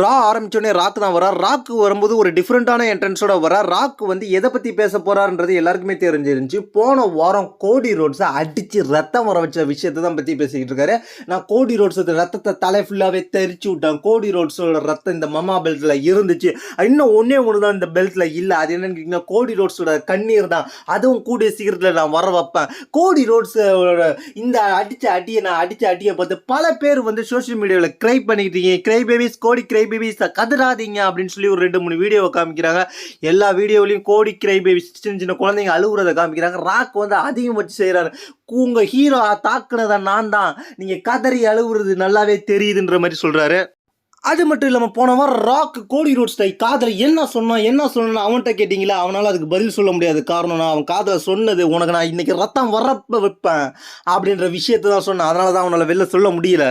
ரா ஆரம்பிச்சோடனே rock தான் வரா rock வரும்போது ஒரு டிஃப்ரெண்ட்டான என்ட்ரன்ஸோட வரா ராக் வந்து எதை பற்றி பேச போகிறாருன்றது எல்லாருக்குமே தெரிஞ்சிருந்துச்சு. போன வாரம் கோடி ரோட்ஸை அடித்து ரத்தம் வர வச்ச விஷயத்தை தான் பற்றி பேசிக்கிட்டு இருக்காரு. நான் கோடி ரோட்ஸ் ரத்தத்தை தலை ஃபுல்லாகவே தெரிச்சு விட்டேன். கோடி ரோட்ஸோட ரத்தம் இந்த மமா பெல்ட்டில் இருந்துச்சு. இன்னும் ஒன்றே ஒன்று தான் இந்த பெல்ட்டில் இல்லை. அது என்னன்னு கேட்டிங்கன்னா கோடி ரோட்ஸோட கண்ணீர் தான். அதுவும் கூடிய சீக்கிரத்தில் நான் வர வைப்பேன். கோடி ரோட்ஸோட இந்த அடித்த அடியை நான் அடித்த அடியை பார்த்து பல பேர் வந்து சோஷியல் மீடியாவில் க்ரை பண்ணிக்கிட்டு இருக்கீங்க. க்ரை பேபிஸ் கோடி க்ரை பேபிஸ் கதறாதீங்க அப்படின்னு சொல்லி ஒரு ரெண்டு மூணு வீடியோவை காமிக்கிறாங்க. எல்லா வீடியோவிலையும் கோடி கிரைபேபிஸ் சின்ன சின்ன குழந்தைங்க அழுகுறதை காமிக்கிறாங்க. ராக் வந்து அதிகம் வச்சு செய்கிறாரு உங்க ஹீரோ தாக்குனதை நான் தான். நீங்கள் கதறி அழுகுறது நல்லாவே தெரியுதுன்ற மாதிரி சொல்கிறாரு அது மட்டும் இல்லாமல் போன வாரம் ராக் கோடி ரோட் ஸ்டை காதில் என்ன சொன்னான் என்ன சொன்னான் அவன்கிட்ட கேட்டிங்களா? அவனால் அதுக்கு பதில் சொல்ல முடியாது. காரணம்னா அவன் காதில் சொன்னது உனக்கு நான் இன்னைக்கு ரத்தம் வரப்ப வைப்பேன் அப்படின்ற விஷயத்தை தான் சொன்னேன். அதனால தான் அவனால் வெளில சொல்ல முடியல.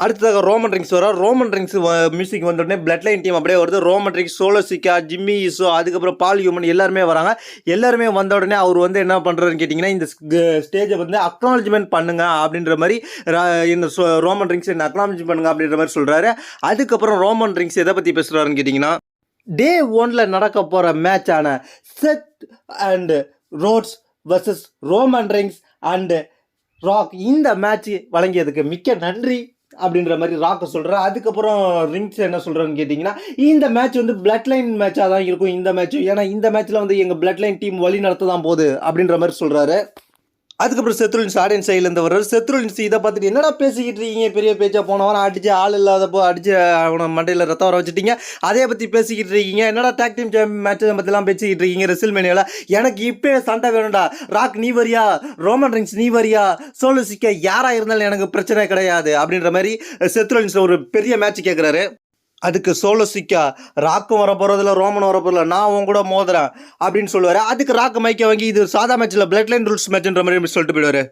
அடுத்ததாக ரோமன் ரிங்ஸ் வரும் ரோமன் ரிங்ஸ் மியூசிக் வந்த உடனே பிளட் லைன் டீம் அப்படியே வருது. ரோமன் ரிங்ஸ் சோலோசிக்கா ஜிம்மி இசோ அதுக்கப்புறம் பால் ஹியூமன் எல்லாருமே வராங்க. எல்லாருமே வந்த உடனே அவர் வந்து என்ன பண்ணுறாருன்னு கேட்டிங்கன்னா இந்த ஸ்டேஜை வந்து அக்னாலஜ்மெண்ட் பண்ணுங்க அப்படின்ற மாதிரி ரா- இந்த ரோமன் ரிங்ஸ் என்ன அக்னாலஜ் பண்ணுங்க அப்படின்ற மாதிரி சொல்கிறாரு அதுக்கப்புறம் ரோமன் ரிங்ஸ் எதை பற்றி பேசுகிறாருன்னு கேட்டிங்கன்னா டே ஒனில் நடக்க போகிற மேட்சான Seth and Rhodes versus Roman Reigns and Rock இந்த மேட்ச் வழங்கியதுக்கு மிக்க நன்றி. அப்படின்ற மாதிரி ராக்க சொல்கிறேன் அதுக்கப்புறம் ரிங்ஸ் என்ன சொல்கிறேன்னு கேட்டிங்கன்னா இந்த மேட்ச் வந்து பிளட் லைன் மேட்சாக தான் இருக்கும் இந்த மேட்ச் ஏன்னா இந்த மேட்ச்சில் வந்து எங்கள் பிளட் லைன் டீம் வழி நடத்த தான் போகுது அப்படின்ற மாதிரி சொல்கிறாரு அதுக்கப்புறம் செத்ருலின்ஸ் ஆடியன்ஸ் சைட்லேருந்து வர்றாரு செத்ருலின்ஸ் இதை பார்த்துட்டு என்னடா பேசிக்கிட்டு இருக்கீங்க? பெரிய பேச்சா போன வாரம் அடிச்சு ஆள் இல்லாதப்போ அடிச்சு அவனை மண்டையில் ரத்தம் வர வச்சுட்டீங்க. அதே பற்றி பேசிக்கிட்டு இருக்கீங்க. என்னடா டாக் டீம் மேட்சை பற்றிலாம் பேசிக்கிட்டு இருக்கீங்க ரெசில் மேனியில் எனக்கு இப்போ சண்டை வேணும்டா. ராக் நீ வரியா? ரோமன் ரிங்ஸ் நீ வரியா? சோலு சிக்க யாராக இருந்தாலும் எனக்கு பிரச்சனை கிடையாது. அப்படின்ற மாதிரி செத்ருலின்ஸ் ஒரு பெரிய மேட்ச் கேட்குறாரு அதுக்கு சோலோ சிக்கா ராக்கும் வர போகிறதில்ல ரோமன் வர போகிறதில்ல நான் உன் கூட மோதுறேன் அப்படின்னு சொல்லுவார். அதுக்கு ராக்கு மைக்க வாங்கி இது சாதா மேட்ச்சில் பிளட் லைன் ரூல்ஸ் மேட்ச்ன்ற மாதிரி சொல்லிட்டு போயிடுவார்.